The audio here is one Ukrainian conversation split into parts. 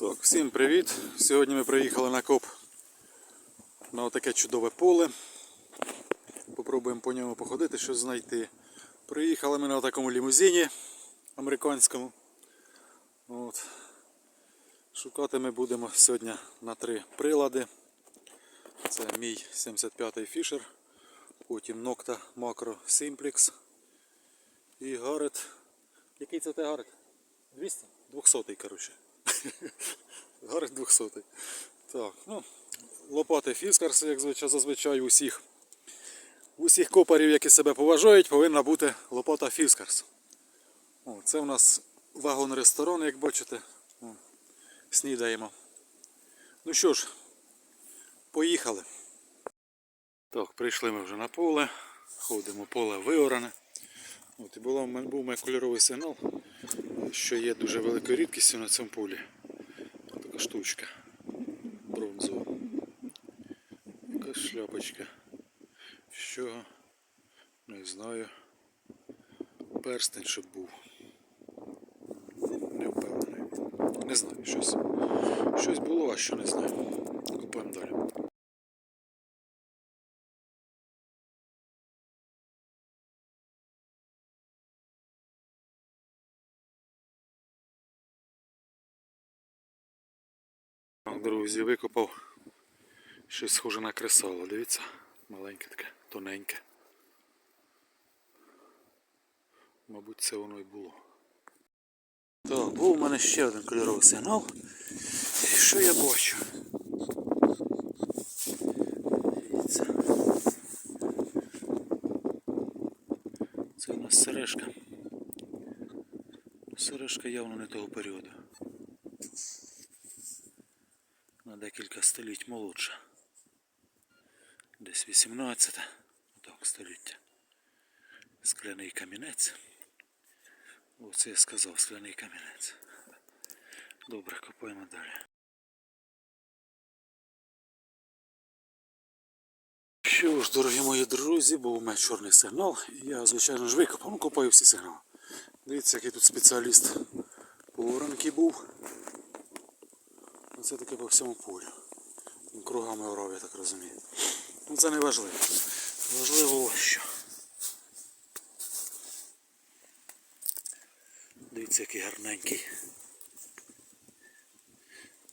Так, всім привіт! Сьогодні ми приїхали на коп на таке чудове поле. Попробуємо по ньому походити, щось знайти. Приїхали ми на такому лімузині американському. От. Шукати ми будемо сьогодні на три прилади. Це мій 75-й фішер, потім Nocta Macro Simplex і Гарет. Який це те Гарет? 200? 200 коротше. Гарик 200. Так, ну, лопати Фіскарс, як звичай- зазвичай у всіх. У всіх копарів, які себе поважають, повинна бути лопата Фіскарс. О, це в нас вагон-ресторан, як бачите. О, снідаємо. Ну що ж, поїхали. Так, прийшли ми вже на поле. Ходимо, поле виоране. От, і була, був мене кольоровий сигнал, що є дуже великою рідкістю на цьому полі. Штучка. Бронзова. Якась шляпочка. Що? Не знаю. Перстень, щоб був. Не впевнений. Не знаю, щось. Щось було, а що не знаю. Купаємо далі. Друзі, викопав щось схоже на кресало. Дивіться, маленьке таке, тоненьке. Мабуть, це воно і було. Так, був у мене ще один кольоровий сигнал. І що я бачу? Дивіться. Це у нас сережка. Сережка явно не того періоду декілька століть молодша. Десь 18 так, століття. Скляний камінець. Оце я сказав, скляний камінець. Добре, копаємо далі. Що ж, дорогі мої друзі, був у мене чорний сигнал. Я, звичайно ж, викопав, ну копаю всі сигнали. Дивіться, який тут спеціаліст по воронки був. Це таке по всьому полю. Він Кругами орав, я так розумію. Ну це не важливо. Важливо ось що. Дивіться, який гарненький.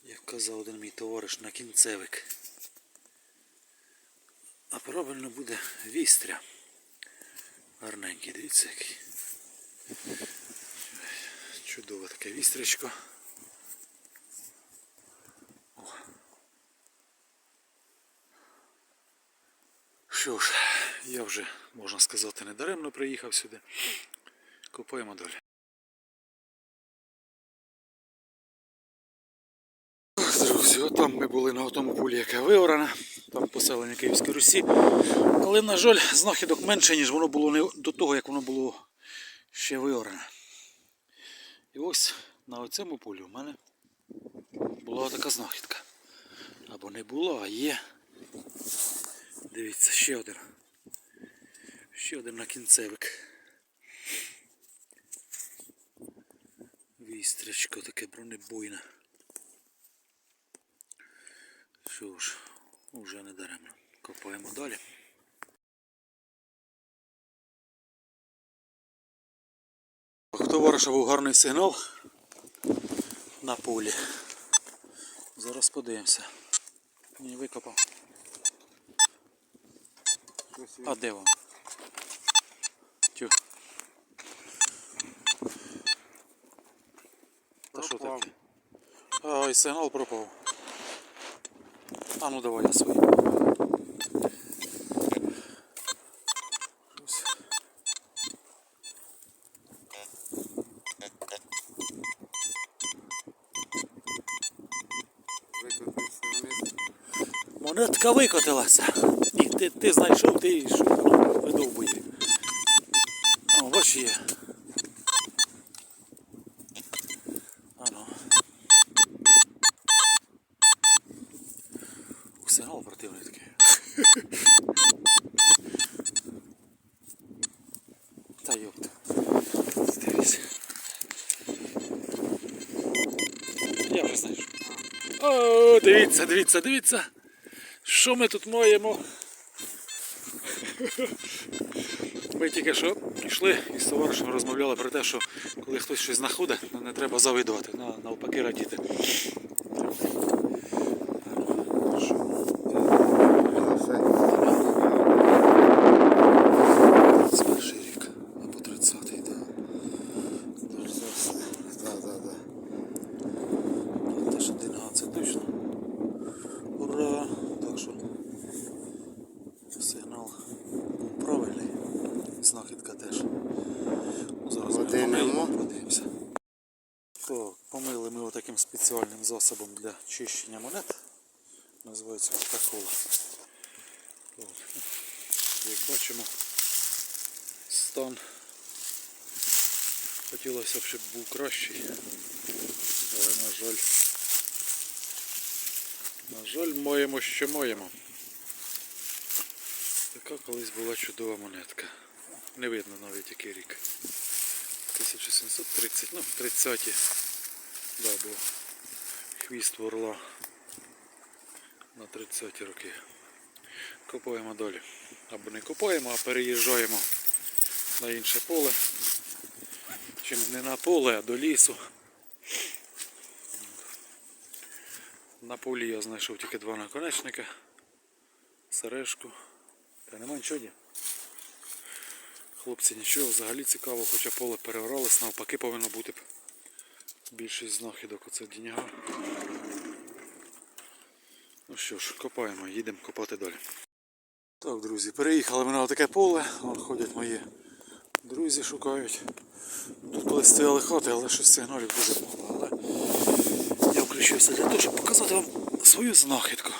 Як казав один мій товариш на кінцевик. А правильно буде вістря. Гарненький, дивіться який. Чудове таке вістрячко. Що ж, я вже, можна сказати, не даремно приїхав сюди. Копаємо далі. Друзі, от там ми були на тому полі, яке виоране, там поселення Київської Русі. Але, на жаль, знахідок менше, ніж воно було не до того, як воно було ще виоране. І ось на цьому полі у мене була така знахідка. Або не була, а є. Дивіться, ще один. Ще один накінцевик. Вістрячко таке бронебойне. Що ж, уже не даремно. Копаємо далі. Товариша був гарний сигнал на полі. Зараз подивимося. Ні, викопав. А де він? Тю. Та що таке? Ай, сигнал пропав. А ну давай я вниз. Монетка викотилася. Ти, ти знайшов, ти що видовбує. О, бач є. Ано. Сигнал противний такий. Та йопта. Дивись. Я вже знайшов. О, дивіться, дивіться, дивіться. Що ми тут маємо? Ми тільки що пішли і з товаришем розмовляли про те, що коли хтось щось знаходить, не треба завидувати, навпаки радіти. Це перший рік, або 30-й, так. Да, да, да. Теж 11 точно. Ура! Так що сигнал був правильний. Знахідка теж. Ну, Зараз ми Води помиємо, нема? подивимося. Так, помили ми отаким спеціальним засобом для чищення монет. Називається Кока-Кола. Як бачимо, стан хотілося б, щоб був кращий. Але на жаль. На жаль, маємо, що маємо. Така колись була чудова монетка. Не видно навіть який рік. 1730, ну, 30-ті. Да, бо хвіст ворла на 30-ті роки. Копаємо далі. Або не копаємо, а переїжджаємо на інше поле. Чим не на поле, а до лісу. На полі я знайшов тільки два наконечника, сережку. Та нема нічого. ні. Хлопці нічого, взагалі цікаво, хоча поле переоралось, навпаки повинно бути більшість знахідок. Оце діняга. Ну що ж, копаємо, їдемо копати далі. Так, друзі, переїхали ми на таке поле. Вон ходять мої друзі, шукають. Тут колись стояли хати, але щось сигналів дуже мало. Але я включився для того, щоб показати вам свою знахідку.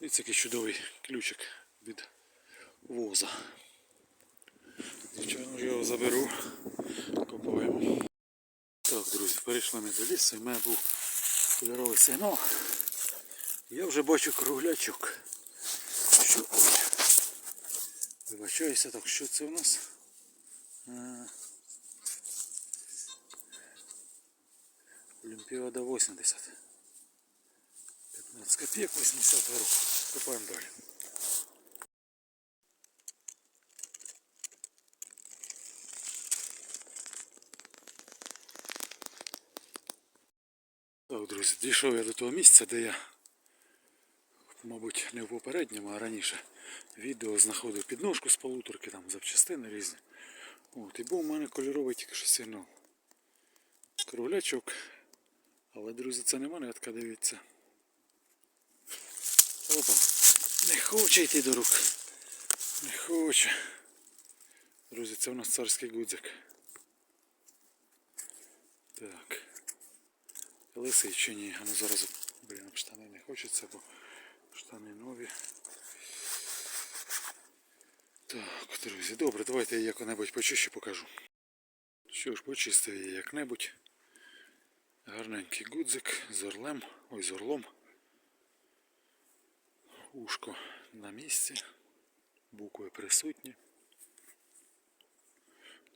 Дивіться, який чудовий ключик від воза. Звичайно, його заберу, копаємо. Так, друзі, перейшли ми до лісу, і в мене був кольоровий сигнал. Я вже бачу круглячок. Що? Ой. Вибачаюся, так що це у нас? Олімпіада 80. 15 копійок 80 року. Копаємо далі. Друзі, дійшов я до того місця, де я, мабуть, не в попередньому, а раніше відео знаходив підножку з полуторки, там запчастини різні. От, і був у мене кольоровий тільки що сигнал. Круглячок. Але, друзі, це не монетка, дивіться. Опа. Не хоче йти до рук. Не хоче. Друзі, це у нас царський гудзик. Так. Лисий чи ні? А ну зараз, блін, штани не хочеться, бо штани нові. Так, друзі, добре, давайте я як-небудь почищу покажу. Що ж, почистив я як-небудь. Гарненький гудзик з орлем, ой, з орлом. Ушко на місці. Букви присутні.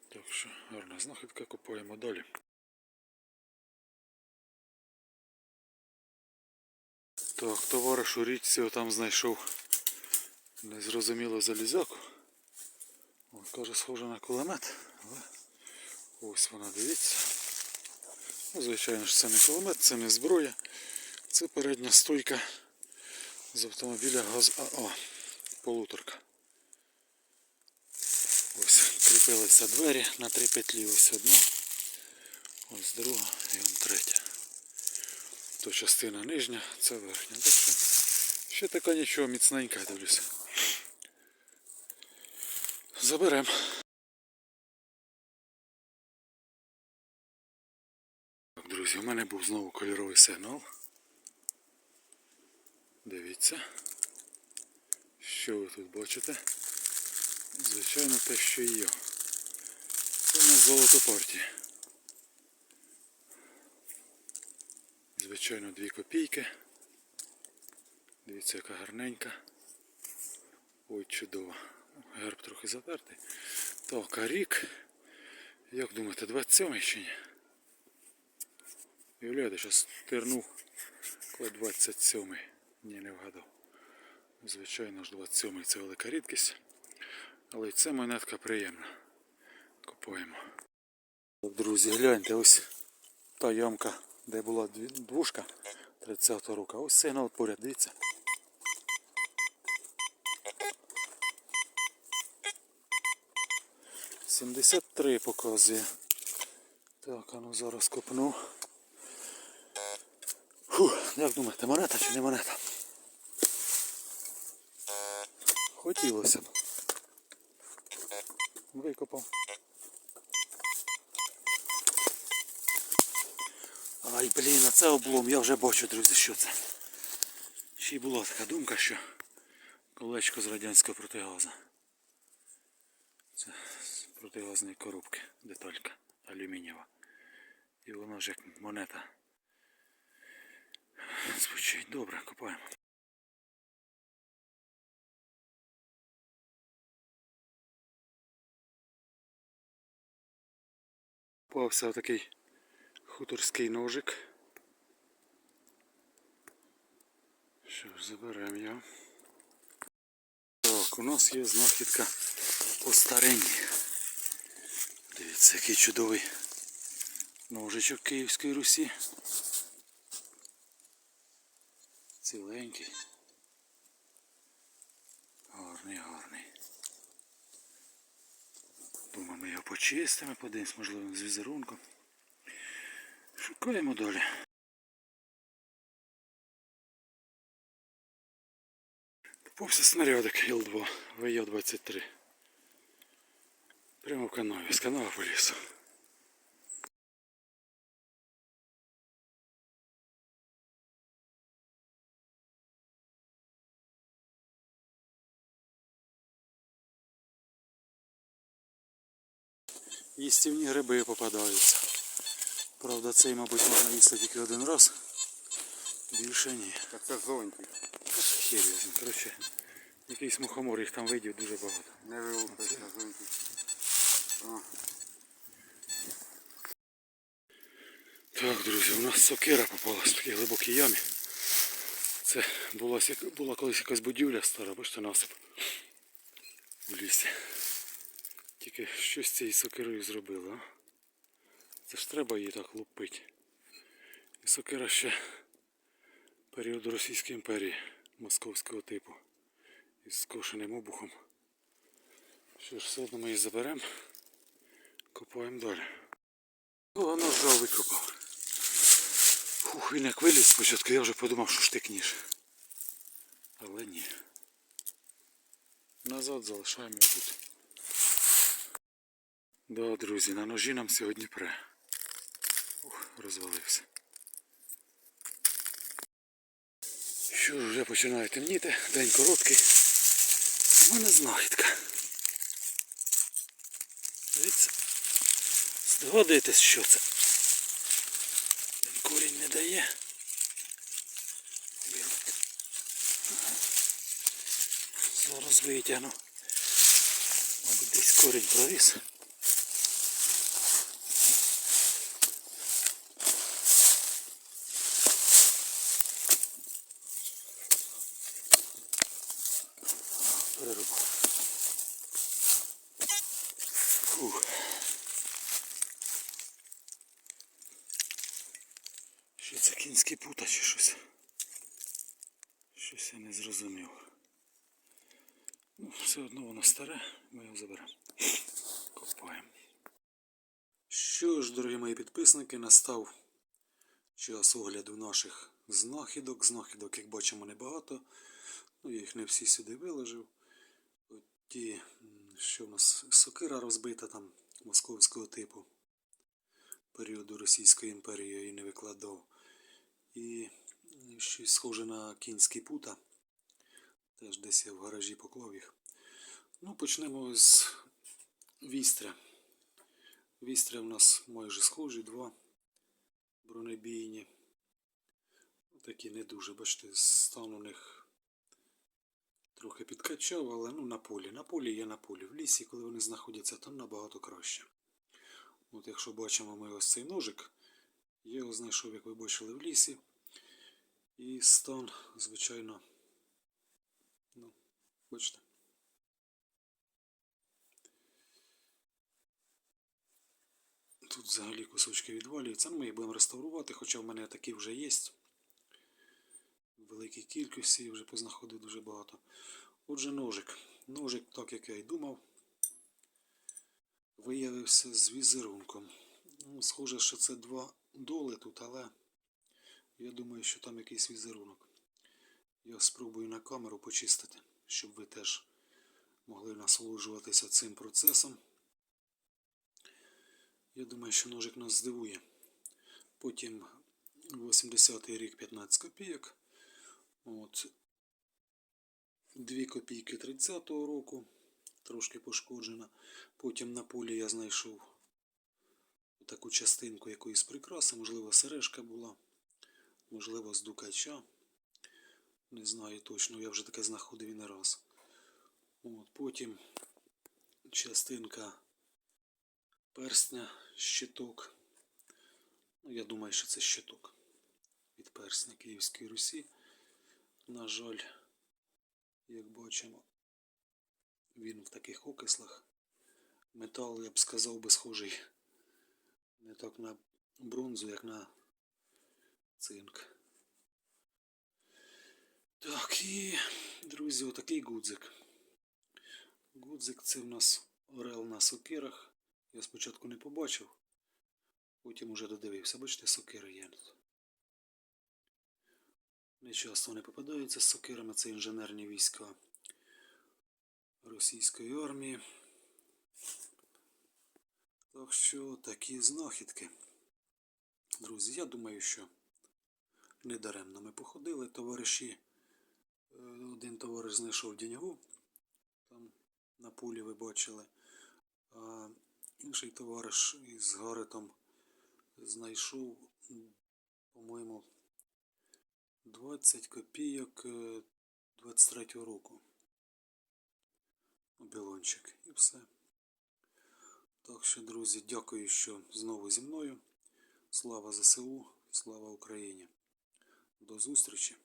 Так що гарна знахідка, купуємо далі. Так, товариш у річці там знайшов незрозумілу залізяку. О, каже, схоже на кулемет, але ось вона дивіться. Ну, звичайно ж, це не кулемет, це не зброя. Це передня стойка з автомобіля газ АА. Полуторка. Ось кріпилися двері на три петлі. Ось одна, ось друга і он третя. То частина нижня, це верхня. Так що ще така нічого міцненька, дивлюся. Заберемо. Друзі, у мене був знову кольоровий сигнал. Дивіться. Що ви тут бачите? Звичайно, те, що і я. Це у нас золото партії. Звичайно, дві копійки. Дивіться, яка гарненька. Ой, чудово. Герб трохи затертий. Так, а рік. Як думаєте, 27 чи ні? Уявляєте, зараз тернув коли 27 Ні, не вгадав. Звичайно ж 27 це велика рідкість. Але й це монетка приємна. Купуємо. Друзі, гляньте, ось та ямка, де була двушка 30 року. Ось сигнал поряд, дивіться. Сімдесят три показує. Так, а ну зараз копну. Фух, як думаєте, монета чи не монета? Хотілося б. Викопав. Ай, блін, а це облом, я вже бачу, друзі, що це. Ще й була така думка, що колечко з радянського протигазу. Це з протигазної коробки, деталька алюмінієва. І воно ж як монета. Звучить добре, копаємо. Попався такий хуторський ножик. Що ж, заберемо його. Так, у нас є знахідка по старенні. Дивіться, який чудовий ножичок Київської Русі. Ціленький. Гарний, гарний. Думаю, ми його почистимо, подивимось, можливо, з візерунком. Шукаємо далі. Попався снарядик Л2 ВЯ-23. Прямо в канаві, з канава по лісу. Їстівні гриби попадаються. Правда, цей, мабуть, можна їсти тільки один раз. Більше ні. Так це зонтик. Візьме. Коротше, якийсь мухомор, їх там видів дуже багато. Не вилупиться зонтик. О, Так, друзі, у нас сокира попалась в такій глибокій ямі. Це була, була колись якась будівля стара, бачите, насип у лісі. Тільки щось з цією сокирою зробили, а? Це ж треба її так лупити. І сокира ще періоду Російської імперії московського типу. Із скошеним обухом. Що ж, все одно ми її заберемо. Копаємо далі. О, ножа викопав. Фух, він як виліз спочатку, я вже подумав, що штик ніж. Але ні. Назад залишаємо його тут. Да, друзі, на ножі нам сьогодні пре. Розвалився. Що ж, вже починає темніти, день короткий. У мене знахідка. Дивіться. Здогадуєтесь, що це? Корінь не дає. Ага. Зараз витягну. Мабуть, десь корінь проріс. Перерубав. Фух. Що це кінський пута чи щось? Щось я не зрозумів. Ну, все одно воно старе, ми його заберемо. Копаємо. Що ж, дорогі мої підписники, настав час огляду наших знахідок. Знахідок, як бачимо, небагато. Ну, я їх не всі сюди виложив. Ті, що в нас сокира розбита там московського типу періоду Російської імперії я її не викладав. І щось схоже на кінський пута. Теж десь я в гаражі поклав їх. Ну, почнемо з вістря. Вістря в нас майже схожі, два бронебійні. Такі не дуже, бачите, стан у них трохи підкачав, але ну на полі. На полі є на полі. В лісі, коли вони знаходяться, там набагато краще. От якщо бачимо ми ось цей ножик, Я його знайшов, як ви бачили, в лісі. І стан, звичайно, ну, бачите. Тут взагалі кусочки відвалюються. Ну, ми їх будемо реставрувати, хоча в мене такі вже є. Великій кількості вже познаходив дуже багато. Отже, ножик. Ножик, так як я й думав, виявився з візерунком. Ну, схоже, що це два доли тут, але я думаю, що там якийсь візерунок. Я спробую на камеру почистити, щоб ви теж могли насолоджуватися цим процесом. Я думаю, що ножик нас здивує. Потім 80-й рік 15 копійок. От. 2 копійки 30-го року. Трошки пошкоджена. Потім на полі я знайшов таку частинку якоїсь прикраси. Можливо, сережка була. Можливо, з дукача. Не знаю точно, я вже таке знаходив і не раз. От, потім частинка перстня, щиток. Ну, я думаю, що це щиток від персня Київської Русі. На жаль, як бачимо, він в таких окислах. Метал, я б сказав, би схожий не так на бронзу, як на цинк. Так, і, друзі, отакий гудзик. Гудзик це в нас орел на сокирах. Я спочатку не побачив, потім уже додивився. Бачите, сокири є тут. Не часто вони попадаються з сокирами, це інженерні війська російської армії. Так що такі знахідки. Друзі, я думаю, що недаремно ми походили. Товариші, е, один товариш знайшов діньгу, там на полі ви бачили, а інший товариш із Гаретом знайшов, по-моєму, 20 копійок е, 23-го року. Білончик і все. Так що, друзі, дякую, що знову зі мною. Слава ЗСУ, слава Україні. До зустрічі!